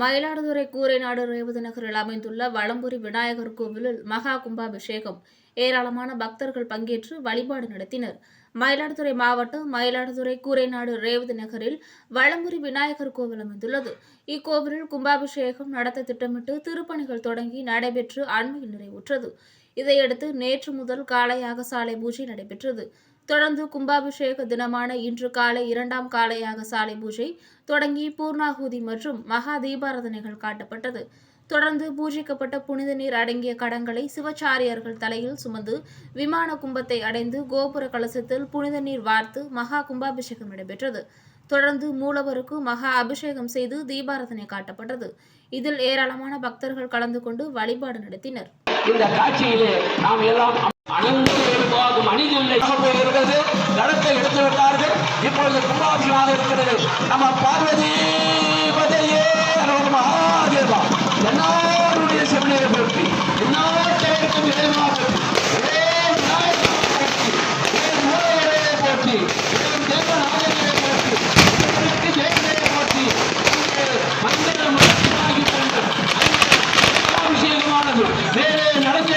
மயிலாடுதுறை கூரைநாடு ரேவதி நகரில் அமைந்துள்ள வளம்புரி விநாயகர் கோவிலில் மகா கும்பாபிஷேகம். ஏராளமான பக்தர்கள் பங்கேற்று வழிபாடு நடத்தினர். மயிலாடுதுறை மாவட்டம் மயிலாடுதுறை கூரைநாடு ரேவதி நகரில் வளம்புரி விநாயகர் கோவில் அமைந்துள்ளது. இக்கோவிலில் கும்பாபிஷேகம் நடத்த திட்டமிட்டு திருப்பணிகள் தொடங்கி நடைபெற்று அண்மையில் நிறைவுற்றது. இதையடுத்து நேற்று முதல் காலை யாகசாலை பூஜை நடைபெற்றது. தொடர்ந்து கும்பாபிஷேக தினமான இன்று காலை இரண்டாம் கால யாகசாலை பூஜை தொடங்கி பூர்ணாகுதி மற்றும் மகா தீபாராதனைகள் காட்டப்பட்டது. தொடர்ந்து பூஜிக்கப்பட்ட புனித நீர் அடங்கிய கடங்களை சிவச்சாரியார்கள் தலையில் சுமந்து விமான கும்பத்தை அடைந்து கோபுர கலசத்தில் புனித நீர் வார்த்து மகா கும்பாபிஷேகம் நடைபெற்றது. தொடர்ந்து மூலவருக்கு மகா அபிஷேகம் செய்து தீபாராதனை காட்டப்பட்டது. இதில் ஏராளமான பக்தர்கள் கலந்து கொண்டு வழிபாடு நடத்தினர். இந்த காட்சியிலே நாம் எல்லாம் அனந்த பெருமாகும் அணிதில்லை போயிருக்கிறது நடத்தை எடுத்து விட்டார்கள். இப்பொழுது கும்பாபிஷமாக இருக்கிறது நம்ம பார்வதி பதையே மகாதேவா. எல்லாருடைய செவிலியை போற்றி எல்லாத்தையும் இறைவா போற்றி வேலையை நடத்தி